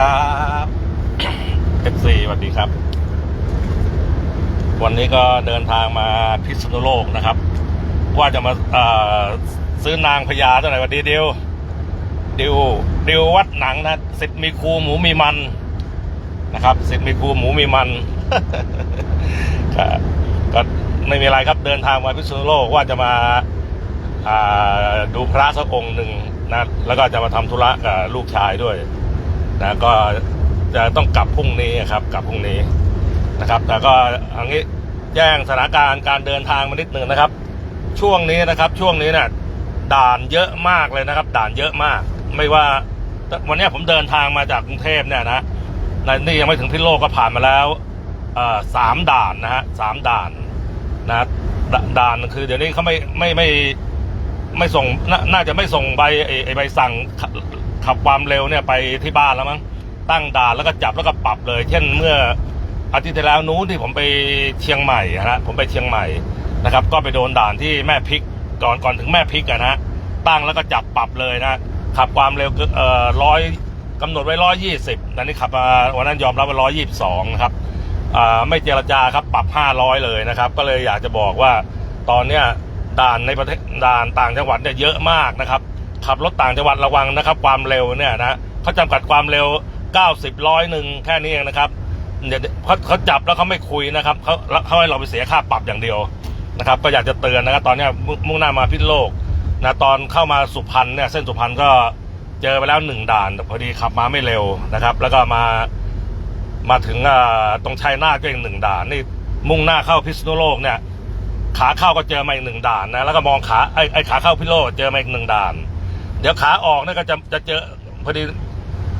ครับเอฟซีสวัสดีครับ วันนี้ก็เดินทางมาพิษณุโลกนะครับ ว่าจะมาซื้อนางพญาเท่าไหร่วันดีเดียวดิวดิววัดหนังนะสิทธิ์มีครูหมูมีมันนะครับสิทธิ์มีครูหมูมีมันก็ไม่มีอะไรครับเดินทางมาพิษณุโลกว่าจะมาอ่าดูพระสักองค์หนึ่งนะแล้วก็จะมาทำธุระกับลูกชายด้วย นะก็จะต้องกลับพรุ่งนี้ครับกลับพรุ่งนี้นะครับ แต่ก็อันนี้แจ้งสถานการณ์การเดินทางมานิดหนึ่งนะครับ ช่วงนี้นะครับ ช่วงนี้เนี่ยด่านเยอะมากเลยนะครับ ด่านเยอะมาก ไม่ว่าวันนี้ผมเดินทางมาจากกรุงเทพเนี่ยนะในนี่ยังไม่ถึงพิโลกก็ผ่านมาแล้วสามด่านนะฮะสามด่านนะดด่านคือ เดี๋ยวนี้เขาไม่ไม่ไม่ไม่ส่งนน่าจะไม่ส่งใบไอ้ไอ้ใบสั่ง ขับความเร็วเนี่ยไปที่บ้านแล้วมั้งตั้งด่านแล้วก็จับแล้วก็ปรับเลย เช่นเมื่ออาทิตย์ที่แล้วนู้นที่ผมไปเชียงใหม่อะนะผมไปเชียงใหม่นะครับ ก็ไปโดนด่านที่แม่พริกก่อนก่อนถึงแม่พริกอะนะตั้งแล้วก็จับปรับเลยนะขับความเร็วเอ่อร้อยกำหนดไว้ร้อยยี่สิบตอนนี้ขับมาวันนั้นยอมรับว่าร้อยยี่สิบสองครับอ่าไม่เจรจาครับปรับห้าร้อยเลยนะครับ ก็เลยอยากจะบอกว่าตอนเนี้ยด่านในประเทศด่านต่างจังหวัดเนี่ยเยอะมากนะครับ ขับรถต่างจังหวัดระวังนะครับ ความเร็วเนี่ยนะเขาจำกัดความเร็ว 90ร้อยหนึ่งแค่นี้เองนะครับเดี๋ยวเขาเขาจับแล้วเขาไม่คุยนะครับเขาเขาให้เราไปเสียค่าปรับอย่างเดียวนะครับ ก็อยากจะเตือนนะครับตอนนี้มุ่งหน้ามาพิษโลกนะตอนเข้ามาสุพรรณเนี่ยเส้นสุพรรณก็เจอไปแล้วหนึ่งด่านแต่พอดีขับมาไม่เร็วนะครับ แล้วก็มามาถึงอ่าตรงชัยนาทก็อีกหนึ่งด่านนี่มุ่งหน้าเข้าพิษณุโลกเนี่ยขาเข้าก็เจอมาอีกหนึ่งด่านนะแล้วก็มองขาไอ้ไอ้ขาเข้าพิโลกเจอมาอีกหนึ่งด่าน เดี๋ยวขาออกเนี่ยก็จะจะเจอพอดี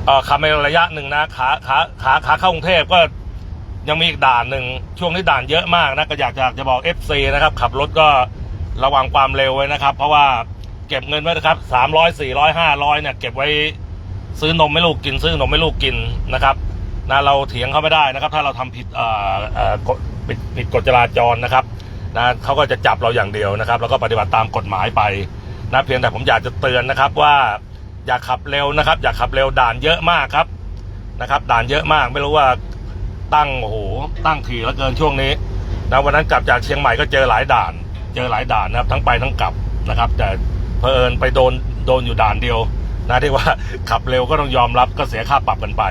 เอ่อขับไประยะหนึ่งนะขาขาขาขาเข้ากรุงเทพก็ยังมีอีกด่านหนึ่งช่วงนี้ด่านเยอะมากนะก็อยากจะจะบอก FC นะครับ ขับรถก็ระวังความเร็วไว้นะครับ เพราะว่าเก็บเงินไว้นะครับสามร้อยสี่ร้อยห้าร้อยเนี่ยเก็บไว้ซื้อนมให้ลูกกิน ซื้อนมให้ลูกกินนะครับนะเราเถียงเขาไม่ได้นะครับ ถ้าเราทำผิดเอ่อเอ่อกฎผิดผิดกฎจราจรนะครับนะเขาก็จะจับเราอย่างเดียวนะครับ แล้วก็ปฏิบัติตามกฎหมายไป นะเพียงแต่ผมอยากจะเตือนนะครับว่าอย่าขับเร็วนะครับ อย่าขับเร็วด่านเยอะมากครับนะครับ ด่านเยอะมากไม่รู้ว่าตั้งโอ้โหตั้งถี่แล้วเกินช่วงนี้นะวันนั้นกลับจากเชียงใหม่ก็เจอหลายด่าน เจอหลายด่านนะครับ ทั้งไปทั้งกลับนะครับ แต่เพอเอิญไปโดนโดนอยู่ด่านเดียวนะที่ว่าขับเร็วก็ต้องยอมรับก็เสียค่าปรับกันไป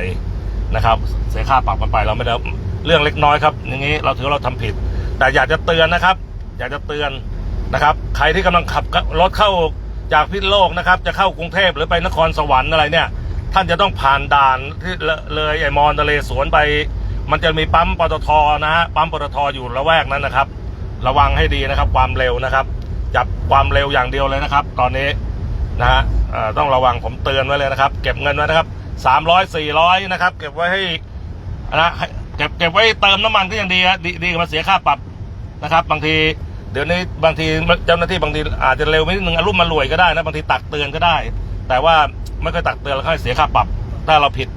นะครับ เสียค่าปรับกันไปเราไม่ได้เรื่องเล็กน้อยครับอย่างนี้เราถือว่าเราทำผิด แต่อยากจะเตือนนะครับ อยากจะเตือน นะครับ ใครที่กำลังขับรถเข้าจากพิษโลกนะครับ จะเข้ากรุงเทพหรือไปนครสวรรค์อะไรเนี่ย ท่านจะต้องผ่านด่านที่เลยไอ้มอนทะเลสวนไป มันจะมีปั๊มปตทนะฮะปั๊มปตทอยู่ละแวกนั้นนะครับ ระวังให้ดีนะครับ ความเร็วนะครับ จับความเร็วอย่างเดียวเลยนะครับ ตอนนี้นะฮะต้องระวังผมเตือนไว้เลยนะครับ เก็บเงินไว้นะครับสามร้อยสี่ร้อยนะครับ เก็บไว้ให้นะเก็บเก็บไว้เติมน้ำมันก็ยังดีฮะดีดีกว่าเสียค่าปรับนะครับ บางที เดี๋ยวนี้บางทีเจ้าหน้าที่บางทีอาจจะเร็วไปนิดนึงอารมณ์มันรวยก็ได้นะบางทีตักเตือนก็ได้ แต่ว่าไม่เคยตักเตือนแล้วให้เสียค่าปรับ ถ้าเราผิด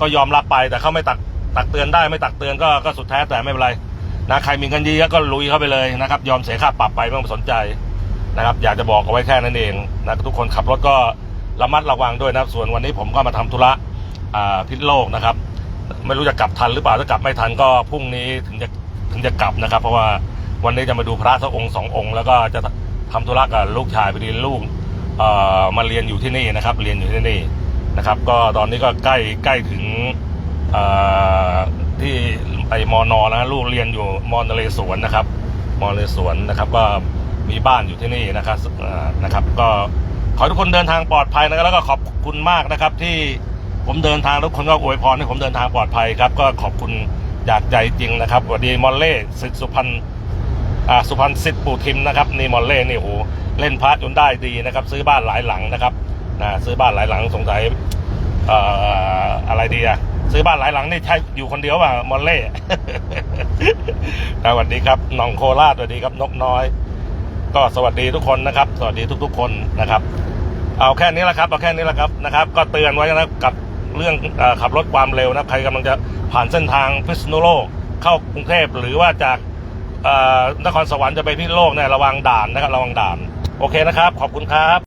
ก็ยอมรับไป แต่เขาไม่ตักตักเตือนได้ไม่ตักเตือนก็ก็สุดแท้แต่ไม่เป็นไรนะใครมีเงินเยอะก็ลุยเข้าไปเลยนะครับ ยอมเสียค่าปรับไปไม่ต้องสนใจนะครับ อยากจะบอกเอาไว้แค่นั้นเองนะทุกคนขับรถก็ระมัดระวังด้วยนะส่วนวันนี้ผมก็มาทำธุระพิษโลกนะครับ ไม่รู้จะกลับทันหรือเปล่าถ้ากลับไม่ทันก็พรุ่งนี้ถึงจะถึงจะกลับนะครับ เพราะว่า วันนี้จะมาดูพระสักองค์สององค์ แล้วก็จะทำธุระกับลูกชายพอดีลูกเอ่อมาเรียนอยู่ที่นี่นะครับ เรียนอยู่ที่นี่นะครับ ก็ตอนนี้ก็ใกล้ใกล้ถึงเอ่อที่ไปมอนอแล้วลูกเรียนอยู่มอนเลสวนนะครับ มอนเลสวนนะครับ ก็มีบ้านอยู่ที่นี่นะครับนะครับ ก็ขอทุกคนเดินทางปลอดภัยนะครับแล้วก็ขอบคุณมากนะครับ ที่ผมเดินทางทุกคนก็อวยพรให้ผมเดินทางปลอดภัยครับ ก็ขอบคุณจากใจจริงนะครับสวัสดีมอลเล่สิทธิ์สุพรรณ สุพรรณสิทธิ์ปู่ทิมนะครับนี่มอลเล่นี่โหเล่นพาระจนได้ดีนะครับ ซื้อบ้านหลายหลังนะครับนะซื้อบ้านหลายหลังสงสัยออะไรดีอะซื้อบ้านหลายหลังนี่ใช่อยู่คนเดียวป่ะมอลเล่สวัสดีครับน้องโคราชสวัสดีครับนกน้อย ก็สวัสดีทุกคนนะครับ สวัสดีทุก ๆ คนนะครับ เอาแค่นี้แหละครับเอาแค่นี้แหละครับนะครับ ก็เตือนไว้นะกับเรื่องอขับรถความเร็วนะใครกำลังจะผ่านเส้นทางพิษณุโลกเข้ากรุงเทพหรือว่าจาก นครสวรรค์จะไปพิษณุโลกเนี่ยระวังด่านนะครับระวังด่าน โอเคนะครับ ขอบคุณครับ